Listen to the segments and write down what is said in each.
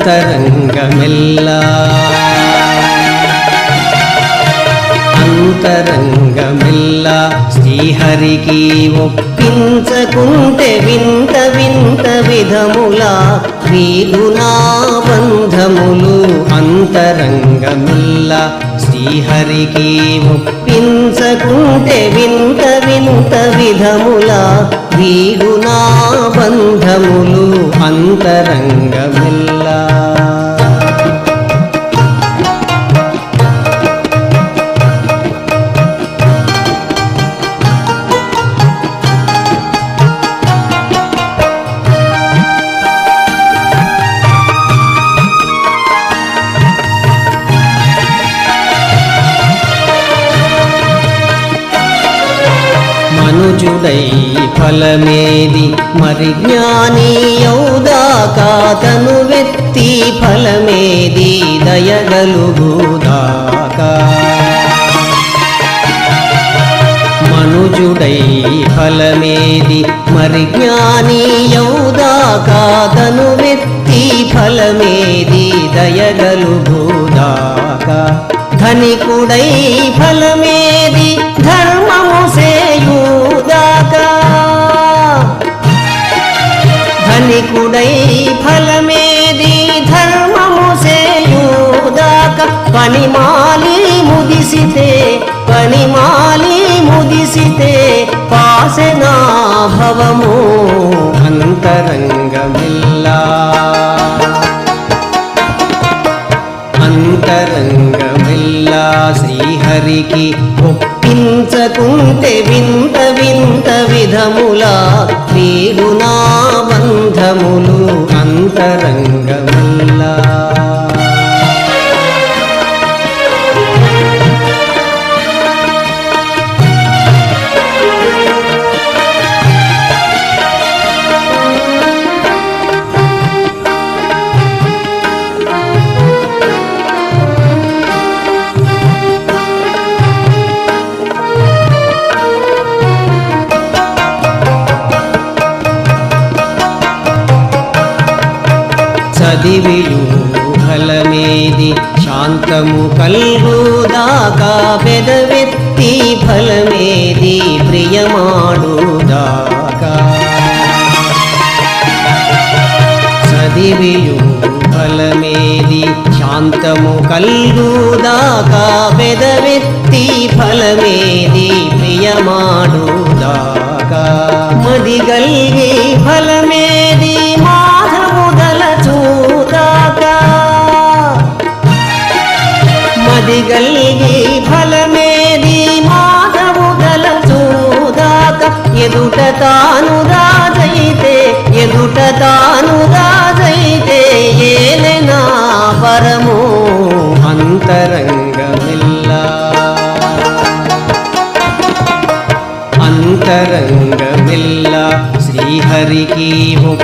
అంతరంగమెల్లా. అంతరంగమెల్లా. శ్రీహరికి ఒప్పించకుంటే వింత వింత విధములా వీగునా బంధములు. అంతరంగమిల్లా. శ్రీహరికి ముప్పించకుంటే వింత వింత విధములా వీగునా బంధములు అంతరంగమిల్లా. మనుజుడై ఫలమేది? మరి జ్ఞాని యౌదాకా తను వెత్తి ఫలమేది? దయగలుగుదాకా. మనుజుడై ఫలమేది? మరి జ్ఞాని యౌదాకా తను వెత్తి ఫలమేది? దయగలుగుదాకా. ధనికుడై ఫలమేది? ధర్మ ధనికుడై ఫలమేది ధర్మము సేయుదాక పనిమాలి ముదిసితే పనిమాలి ముదిసితే పాసెనా భవము. అంతరంగమిల్లా. అంతరంగమిల్లా. శ్రీహరికి ఒక్క ఒప్పించకుంటే వింత వింత విధములా వీరునా బంధములు అంతరంగమిల్లా చదివియు ఫలమేది శాంతము కల్గుదాకా పెదవెత్తి ఫలమేది ప్రియమాడుదాకా. చదివియు ఫలమేది శాంతము కల్గుదాకా పెదవెత్తి ఫలమేది ప్రియమాడుదాకా. మదిగల్గి ఫలమే మదిగల్గి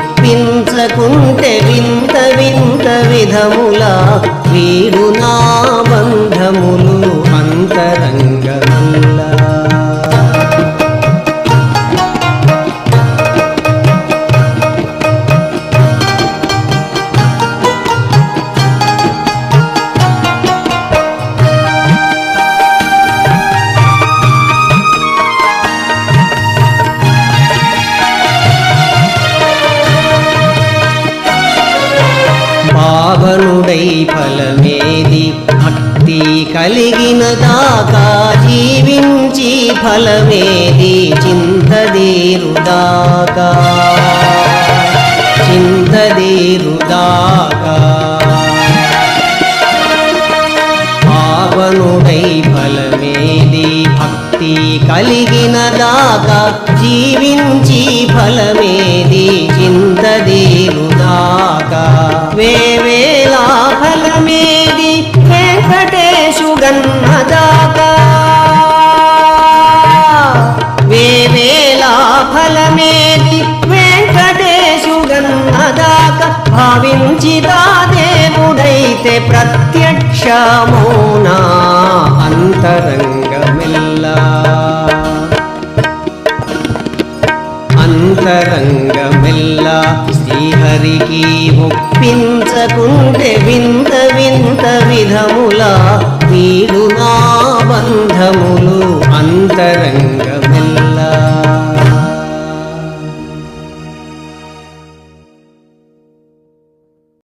ఒప్పించకుంటే వింత వింత విధములా వీడునా బంధములు అంతరంగమిల్లా. భావనుడై ఫలమేది? భక్తి కలిగిన దాకా జీవించి ఫలమేది? చింతదేరుదాకా? చింతదేరుదాకా? పావనుడై ఫలమేది? భక్తి కలిగిన దాకా జీవించి ఫలమేది చింతదేరుదాకా వేవేలా ఫలమేది వెంకటేశు గన్నదాక. వేవేలా ఫలమేది వెంకటేశు గన్నదాకా. భావించిదా దేవుడైతే ప్రత్యక్షమౌనా అంతరంగ అంతరంగమెల్లా శ్రీహరికి ఎవరికి ఒప్పించకుంటే వింత వింత విధములా